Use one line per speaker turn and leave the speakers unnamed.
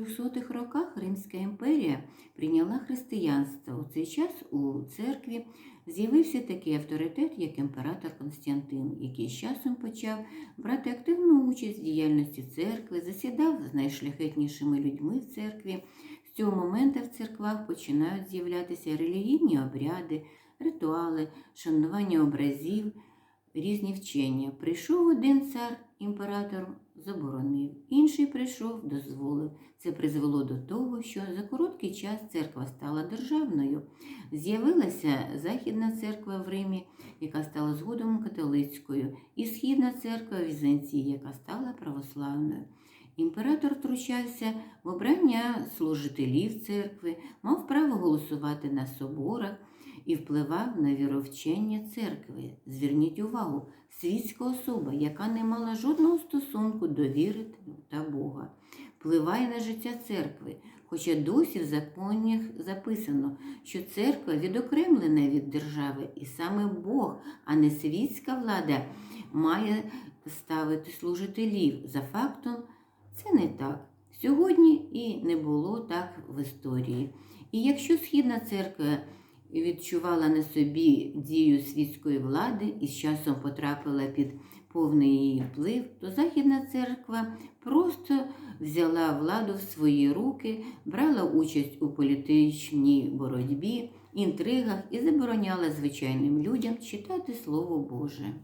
300-х роках Римська імперія прийняла християнство. У цей час у церкві з'явився такий авторитет, як імператор Константин, який з часом почав брати активну участь в діяльності церкви, засідав з найшляхетнішими людьми в церкві. З цього моменту в церквах починають з'являтися релігійні обряди, ритуали, шанування образів, різні вчення. Прийшов один цар, імператор заборонив, інший прийшов, дозволив. Це призвело до того, що за короткий час церква стала державною. З'явилася Західна церква в Римі, яка стала згодом католицькою, і Східна церква в Візанції, яка стала православною. Імператор втручався в обрання служителів церкви, мав право голосувати на соборах і впливав на віровчення церкви. Зверніть увагу, світська особа, яка не мала жодного стосунку до віри та Бога, впливає на життя церкви. Хоча досі в законах записано, що церква відокремлена від держави, і саме Бог, а не світська влада, має ставити служителів. За фактом, це не так. Сьогодні і не було так в історії. І якщо Східна церква відчувала на собі дію світської влади і з часом потрапила під повний її вплив, то Західна церква просто взяла владу в свої руки, брала участь у політичній боротьбі, інтригах і забороняла звичайним людям читати Слово Боже.